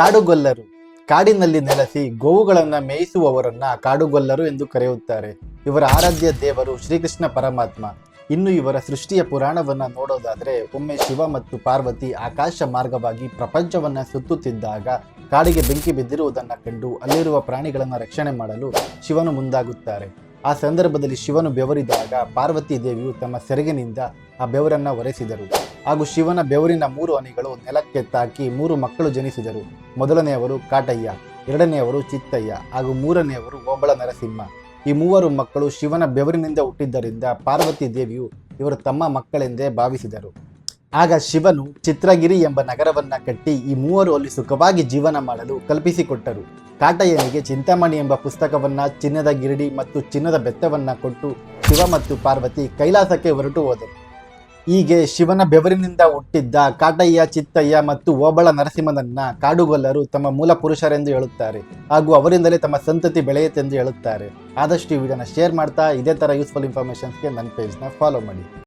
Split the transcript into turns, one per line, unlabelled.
ಕಾಡುಗೊಲ್ಲರು. ಕಾಡಿನಲ್ಲಿ ನೆಲೆಸಿ ಗೋವುಗಳನ್ನು ಮೇಯಿಸುವವರನ್ನ ಕಾಡುಗೊಲ್ಲರು ಎಂದು ಕರೆಯುತ್ತಾರೆ. ಇವರ ಆರಾಧ್ಯ ದೇವರು ಶ್ರೀಕೃಷ್ಣ ಪರಮಾತ್ಮ. ಇನ್ನು ಇವರ ಸೃಷ್ಟಿಯ ಪುರಾಣವನ್ನು ನೋಡೋದಾದರೆ ಒಮ್ಮೆ ಶಿವ ಮತ್ತು ಪಾರ್ವತಿ ಆಕಾಶ ಮಾರ್ಗವಾಗಿ ಪ್ರಪಂಚವನ್ನ ಸುತ್ತುತ್ತಿದ್ದಾಗ ಕಾಡಿಗೆ ಬೆಂಕಿ ಬಿದ್ದಿರುವುದನ್ನ ಕಂಡು ಅಲ್ಲಿರುವ ಪ್ರಾಣಿಗಳನ್ನು ರಕ್ಷಣೆ ಮಾಡಲು ಶಿವನು ಮುಂದಾಗುತ್ತಾರೆ. ಆ ಸಂದರ್ಭದಲ್ಲಿ ಶಿವನು ಬೆವರಿದಾಗ ಪಾರ್ವತಿ ದೇವಿಯು ತಮ್ಮ ಸೆರಗಿನಿಂದ ಆ ಬೆವರನ್ನು ಒರೆಸಿದರು. ಹಾಗೂ ಶಿವನ ಬೆವರಿನ ಮೂರು ಹನಿಗಳು ನೆಲಕ್ಕೆ ತಾಕಿ ಮೂರು ಮಕ್ಕಳು ಜನಿಸಿದರು. ಮೊದಲನೆಯವರು ಕಾಟಯ್ಯ, ಎರಡನೆಯವರು ಚಿತ್ತಯ್ಯ ಹಾಗೂ ಮೂರನೆಯವರು ಓಬಳ ನರಸಿಂಹ. ಈ ಮೂವರು ಮಕ್ಕಳು ಶಿವನ ಬೆವರಿನಿಂದ ಹುಟ್ಟಿದ್ದರಿಂದ ಪಾರ್ವತಿ ದೇವಿಯು ಇವರು ತಮ್ಮ ಮಕ್ಕಳೆಂದೇ ಭಾವಿಸಿದರು. ಆಗ ಶಿವನು ಚಿತ್ರಗಿರಿ ಎಂಬ ನಗರವನ್ನ ಕಟ್ಟಿ ಈ ಮೂವರು ಅಲ್ಲಿ ಸುಖವಾಗಿ ಜೀವನ ಮಾಡಲು ಕಲ್ಪಿಸಿಕೊಟ್ಟರು. ಕಾಟಯ್ಯನಿಗೆ ಚಿಂತಾಮಣಿ ಎಂಬ ಪುಸ್ತಕವನ್ನ, ಚಿನ್ನದ ಗಿರಡಿ ಮತ್ತು ಚಿನ್ನದ ಬೆತ್ತವನ್ನ ಕೊಟ್ಟು ಶಿವ ಮತ್ತು ಪಾರ್ವತಿ ಕೈಲಾಸಕ್ಕೆ ಹೊರಟು ಹೋದರು. ಹೀಗೆ ಶಿವನ ಬೆವರಿನಿಂದ ಹುಟ್ಟಿದ್ದ ಕಾಟಯ್ಯ, ಚಿತ್ತಯ್ಯ ಮತ್ತು ಓಬಳ ನರಸಿಂಹನನ್ನ ಕಾಡುಗೊಲ್ಲರು ತಮ್ಮ ಮೂಲ ಪುರುಷರೆಂದು ಹೇಳುತ್ತಾರೆ. ಹಾಗೂ ಅವರಿಂದಲೇ ತಮ್ಮ ಸಂತತಿ ಬೆಳೆಯುತ್ತೆಂದು ಹೇಳುತ್ತಾರೆ. ಆದಷ್ಟು ಈ ವಿಡಿಯೋನ ಶೇರ್ ಮಾಡ್ತಾ ಇದೇ ಥರ ಯೂಸ್ಫುಲ್ ಇನ್ಫಾರ್ಮೇಷನ್ಸ್ಗೆ ನನ್ನ ಪೇಜ್ನ ಫಾಲೋ ಮಾಡಿ.